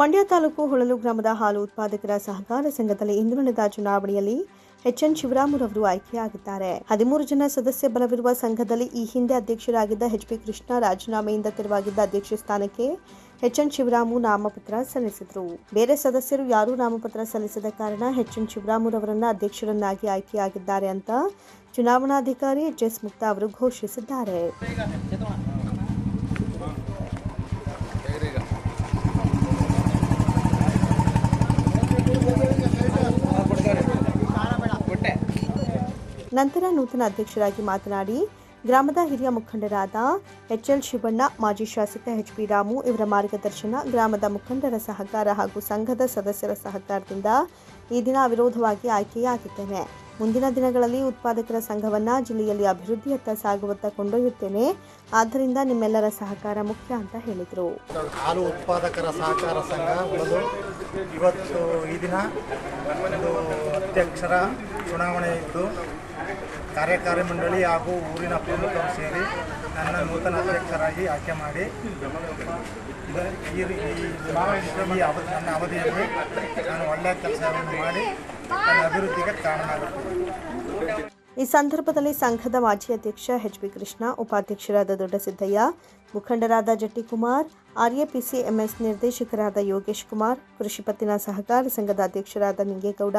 ಮಂಡ್ಯ ತಾಲೂಕು ಹೊಳಲು ಗ್ರಾಮದ ಹಾಲು ಉತ್ಪಾದಕರ ಸಹಕಾರ ಸಂಘದಲ್ಲಿ ಇಂದು ನಡೆದ ಚುನಾವಣೆಯಲ್ಲಿ ಎಚ್ಎನ್ ಶಿವರಾಮುರವರು ಆಯ್ಕೆಯಾಗಿದ್ದಾರೆ. ಹದಿಮೂರು ಜನ ಸದಸ್ಯ ಬಲವಿರುವ ಸಂಘದಲ್ಲಿ ಈ ಹಿಂದೆ ಅಧ್ಯಕ್ಷರಾಗಿದ್ದ ಎಚ್ಪಿ ಕೃಷ್ಣ ರಾಜೀನಾಮೆಯಿಂದ ತೆರವಾಗಿದ್ದ ಅಧ್ಯಕ್ಷ ಸ್ಥಾನಕ್ಕೆ ಎಚ್ಎನ್ ಶಿವರಾಮು ನಾಮಪತ್ರ ಸಲ್ಲಿಸಿದರು. ಬೇರೆ ಸದಸ್ಯರು ಯಾರೂ ನಾಮಪತ್ರ ಸಲ್ಲಿಸದ ಕಾರಣ ಎಚ್ಎನ್ ಶಿವರಾಮುರವರನ್ನ ಅಧ್ಯಕ್ಷರನ್ನಾಗಿ ಆಯ್ಕೆಯಾಗಿದ್ದಾರೆ ಅಂತ ಚುನಾವಣಾಧಿಕಾರಿ ಎಚ್ ಎಸ್ ಮುಕ್ತಾ ಅವರು ಘೋಷಿಸಿದ್ದಾರೆ. ನಂತರ ನೂತನ ಅಧ್ಯಕ್ಷರಾಗಿ ಮಾತನಾಡಿ ಗ್ರಾಮದ ಹಿರಿಯ ಮುಖಂಡರಾದ ಎಚ್ ಎಲ್ ಶಿವಣ್ಣ, ಮಾಜಿ ಶಾಸಕ ಎಚ್ ಪಿ ರಾಮು ಇವರ ಮಾರ್ಗದರ್ಶನ ಗ್ರಾಮದ ಮುಖಂಡರ ಸಹಕಾರ ಹಾಗೂ ಸಂಘದ ಸದಸ್ಯರ ಸಹಕಾರದಿಂದ ಈ ದಿನ ಅವಿರೋಧವಾಗಿ ಆಯ್ಕೆಯಾಗಿದ್ದೇನೆ. ಮುಂದಿನ ದಿನಗಳಲ್ಲಿ ಉತ್ಪಾದಕರ ಸಂಘವನ್ನ ಜಿಲ್ಲೆಯಲ್ಲಿ ಅಭಿವೃದ್ಧಿಯತ್ತ ಸಾಗುವತ್ತ ಕೊಂಡೊಯ್ಯುತ್ತೇನೆ. ಆದ್ದರಿಂದ ನಿಮ್ಮೆಲ್ಲರ ಸಹಕಾರ ಮುಖ್ಯ ಅಂತ ಹೇಳಿದರು. ಹಾಲು ಉತ್ಪಾದಕರ ಸಹಕಾರ ಸಂಘ ಇವತ್ತು ಈ ದಿನ ಅಧ್ಯಕ್ಷರ ಚುನಾವಣೆ ಇದ್ದು ಕಾರ್ಯಕಾರಿ ಮಂಡಳಿ ಹಾಗೂ ಊರಿನ ಪ್ರಮುಖರು ಸೇರಿ ನನ್ನ ನೂತನ ಅಧ್ಯಕ್ಷರಾಗಿ ಆಯ್ಕೆ ಮಾಡಿ ಈ ನನ್ನ ಅವಧಿಯಲ್ಲಿ ನಾನು ಒಳ್ಳೆಯ ಕೆಲಸವನ್ನು ಮಾಡಿ ನನ್ನ ಅಭಿವೃದ್ಧಿಗೆ ಕಾರಣನಾಗುತ್ತೇನೆ. ಈ ಸಂದರ್ಭದಲ್ಲಿ ಸಂಘದ ಮಾಜಿ ಅಧ್ಯಕ್ಷ ಎಚ್ ಬಿ ಕೃಷ್ಣ, ಉಪಾಧ್ಯಕ್ಷರಾದ ದೊಡ್ಡಸಿದ್ದಯ್ಯ, ಮುಖಂಡರಾದ ಜಟ್ಟಿಕುಮಾರ್ ಆರ್ಎಪಿಸಿ ಎಂಎಸ್ ನಿರ್ದೇಶಕರಾದ ಯೋಗೇಶ್ ಕುಮಾರ್, ಕೃಷಿ ಪತ್ತಿನ ಸಹಕಾರ ಸಂಘದ ಅಧ್ಯಕ್ಷರಾದ Ningegowda,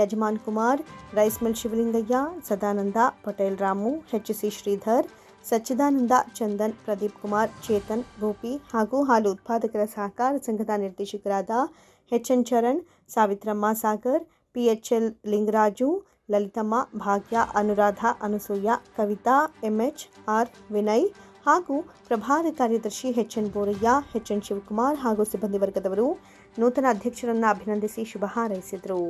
Yajaman Kumar, rice mill Shivalingaiah, Sadananda, Patel Ramu H C Sridhar, Sachidananda, Chandan, Pradeep Kumar, Chetan, Gopi ಹಾಗೂ ಹಾಲು ಉತ್ಪಾದಕರ ಸಹಕಾರ ಸಂಘದ ನಿರ್ದೇಶಕರಾದ H N Charan, Savitramma Sagar, PHL Lingaraju Lalithamma, Bhagya, Anuradha, Anasuya, Kavitha MH R, Vinay ಹಾಗೂ ಪ್ರಭಾರ ಕಾರ್ಯದರ್ಶಿ H N Boraiah, H N Shivakumar ಹಾಗೂ ಸಿಬ್ಬಂದಿ ವರ್ಗದವರು ನೂತನ ಅಧ್ಯಕ್ಷರನ್ನು ಅಭಿನಂದಿಸಿ ಶುಭ ಹಾರೈಸಿದರು.